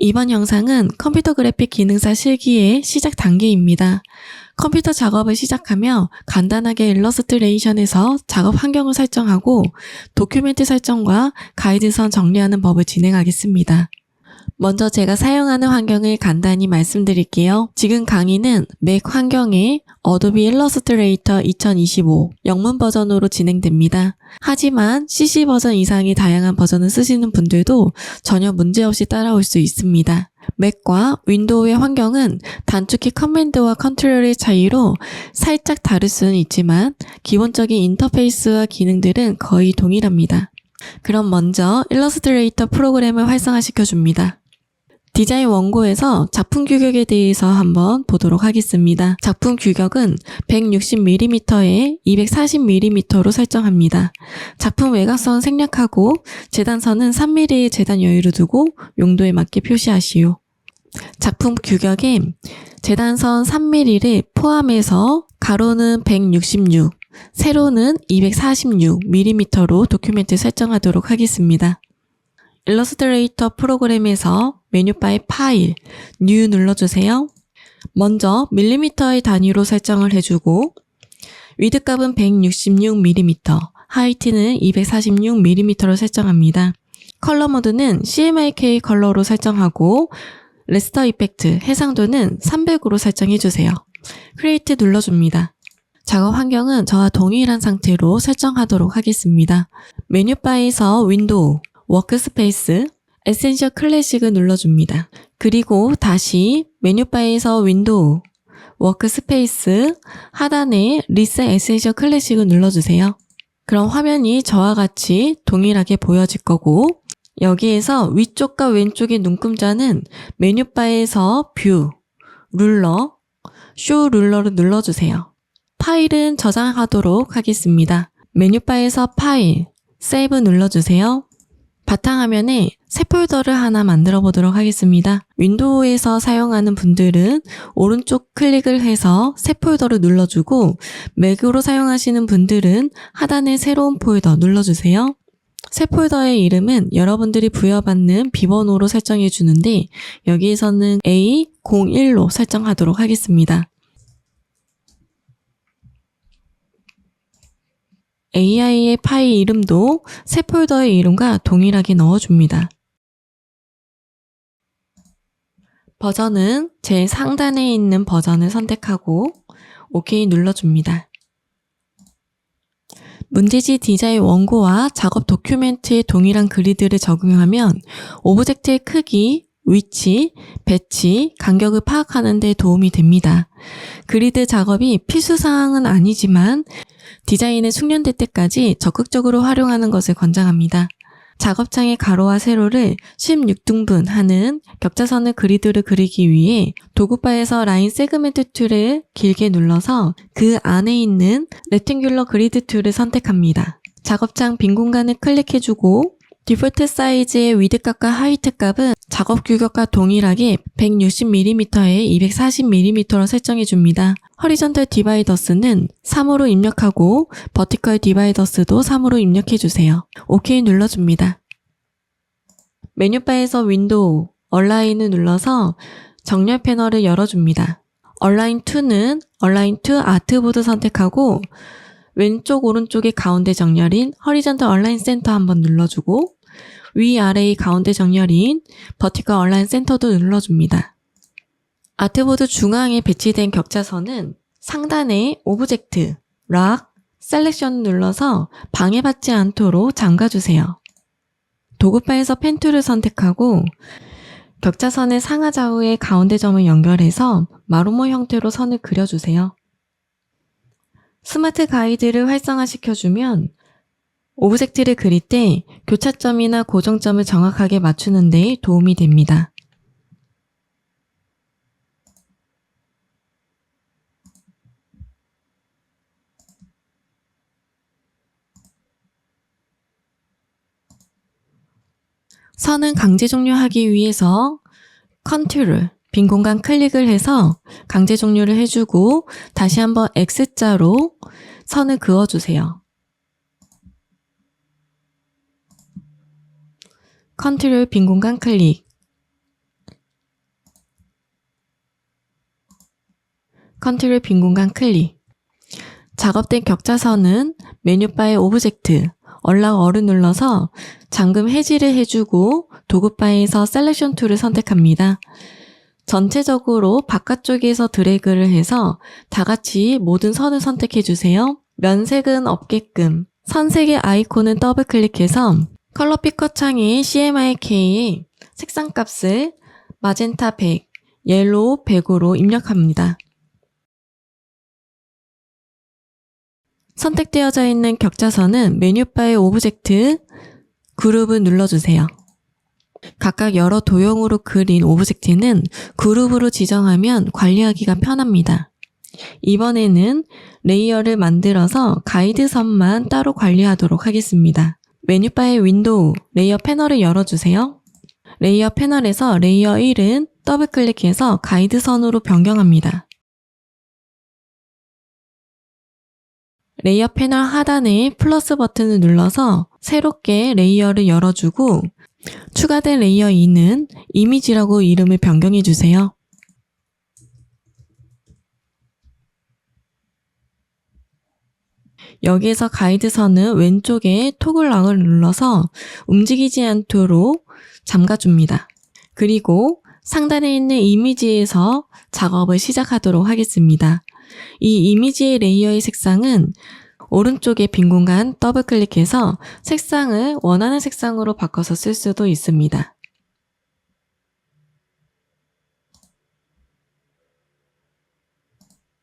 이번 영상은 컴퓨터 그래픽 기능사 실기의 시작 단계입니다. 컴퓨터 작업을 시작하며 간단하게 일러스트레이션에서 작업 환경을 설정하고 도큐멘트 설정과 가이드선 정리하는 법을 진행하겠습니다. 먼저 제가 사용하는 환경을 간단히 말씀드릴게요. 지금 강의는 맥 환경의 어도비 일러스트레이터 2025 영문 버전으로 진행됩니다. 하지만 CC 버전 이상의 다양한 버전을 쓰시는 분들도 전혀 문제없이 따라올 수 있습니다. 맥과 윈도우의 환경은 단축키 커맨드와 컨트롤의 차이로 살짝 다를 수는 있지만 기본적인 인터페이스와 기능들은 거의 동일합니다. 그럼 먼저 일러스트레이터 프로그램을 활성화시켜 줍니다. 디자인 원고에서 작품 규격에 대해서 한번 보도록 하겠습니다. 작품 규격은 160mm에 240mm로 설정합니다. 작품 외곽선 생략하고 재단선은 3mm의 재단 여유를 두고 용도에 맞게 표시하시오. 작품 규격에 재단선 3mm를 포함해서 가로는 166, 세로는 246mm로 도큐멘트 설정하도록 하겠습니다. 일러스트레이터 프로그램에서 메뉴바의 파일, 뉴 눌러주세요. 먼저 밀리미터의 단위로 설정을 해주고 위드 값은 166mm, 하이트는 246mm로 설정합니다. 컬러 모드는 CMYK 컬러로 설정하고 레스터 이펙트 해상도는 300으로 설정해주세요. 크리에이트 눌러줍니다. 작업 환경은 저와 동일한 상태로 설정하도록 하겠습니다. 메뉴바에서 윈도우, 워크스페이스, 에센셜 클래식을 눌러줍니다. 그리고 다시 메뉴바에서 윈도우, 워크스페이스, 하단에 리셋 에센셜 클래식을 눌러주세요. 그럼 화면이 저와 같이 동일하게 보여질 거고 여기에서 위쪽과 왼쪽의 눈금자는 메뉴바에서 뷰, 룰러, 쇼 룰러를 눌러주세요. 파일은 저장하도록 하겠습니다. 메뉴바에서 파일, 세이브 눌러주세요. 바탕화면에 새 폴더를 하나 만들어 보도록 하겠습니다. 윈도우에서 사용하는 분들은 오른쪽 클릭을 해서 새 폴더를 눌러주고 맥으로 사용하시는 분들은 하단에 새로운 폴더 눌러주세요. 새 폴더의 이름은 여러분들이 부여받는 비번호로 설정해 주는데 여기에서는 A01로 설정하도록 하겠습니다. AI의 파일 이름도 새 폴더의 이름과 동일하게 넣어줍니다. 버전은 제일 상단에 있는 버전을 선택하고 OK 눌러줍니다. 문제지 디자인 원고와 작업 도큐멘트에 동일한 그리드를 적용하면 오브젝트의 크기, 위치, 배치, 간격을 파악하는 데 도움이 됩니다. 그리드 작업이 필수사항은 아니지만 디자인에 숙련될 때까지 적극적으로 활용하는 것을 권장합니다. 작업창의 가로와 세로를 16등분 하는 격자선을 그리드를 그리기 위해 도구바에서 라인 세그멘트 툴을 길게 눌러서 그 안에 있는 레팅귤러 그리드 툴을 선택합니다. 작업창 빈 공간을 클릭해주고 디폴트 사이즈의 위드 값과 하이트 값은 작업 규격과 동일하게 160mm에 240mm로 설정해 줍니다. 허리전털 디바이더스는 3으로 입력하고 버티컬 디바이더스도 3으로 입력해 주세요. OK 눌러줍니다. 메뉴바에서 윈도우, 얼라인을 눌러서 정렬 패널을 열어줍니다. 얼라인 2는 얼라인 2 아트보드 선택하고 왼쪽 오른쪽의 가운데 정렬인 허리전털 얼라인 센터 한번 눌러주고 위아래의 가운데 정렬인 버티컬 얼라인 센터도 눌러줍니다. 아트보드 중앙에 배치된 격자선은 상단에 오브젝트, 락, 셀렉션 눌러서 방해받지 않도록 잠가주세요. 도구바에서 펜 툴을 선택하고 격자선의 상하 좌우의 가운데 점을 연결해서 마루모 형태로 선을 그려주세요. 스마트 가이드를 활성화시켜주면 오브젝트를 그릴 때 교차점이나 고정점을 정확하게 맞추는 데 도움이 됩니다. 선은 강제 종료하기 위해서 컨트롤 빈 공간 클릭을 해서 강제 종료를 해주고 다시 한번 X자로 선을 그어주세요. 컨트롤 빈 공간 클릭 컨트롤 빈 공간 클릭 작업된 격자선은 메뉴바의 오브젝트 얼락 어를 눌러서 잠금 해지를 해주고 도구바에서 셀렉션 툴을 선택합니다. 전체적으로 바깥쪽에서 드래그를 해서 다 같이 모든 선을 선택해 주세요. 면색은 없게끔 선색의 아이콘은 더블 클릭해서 컬러 피커 창에 CMYK의 색상 값을 마젠타 100, 옐로우 100으로 입력합니다. 선택되어져 있는 격자선은 메뉴바의 오브젝트 그룹을 눌러주세요. 각각 여러 도형으로 그린 오브젝트는 그룹으로 지정하면 관리하기가 편합니다. 이번에는 레이어를 만들어서 가이드선만 따로 관리하도록 하겠습니다. 메뉴바의 윈도우, 레이어 패널을 열어주세요. 레이어 패널에서 레이어 1은 더블 클릭해서 가이드 선으로 변경합니다. 레이어 패널 하단에 플러스 버튼을 눌러서 새롭게 레이어를 열어주고 추가된 레이어 2는 이미지라고 이름을 변경해 주세요. 여기에서 가이드선은 왼쪽에 토글락을 눌러서 움직이지 않도록 잠가줍니다. 그리고 상단에 있는 이미지에서 작업을 시작하도록 하겠습니다. 이 이미지의 레이어의 색상은 오른쪽에 빈 공간 더블 클릭해서 색상을 원하는 색상으로 바꿔서 쓸 수도 있습니다.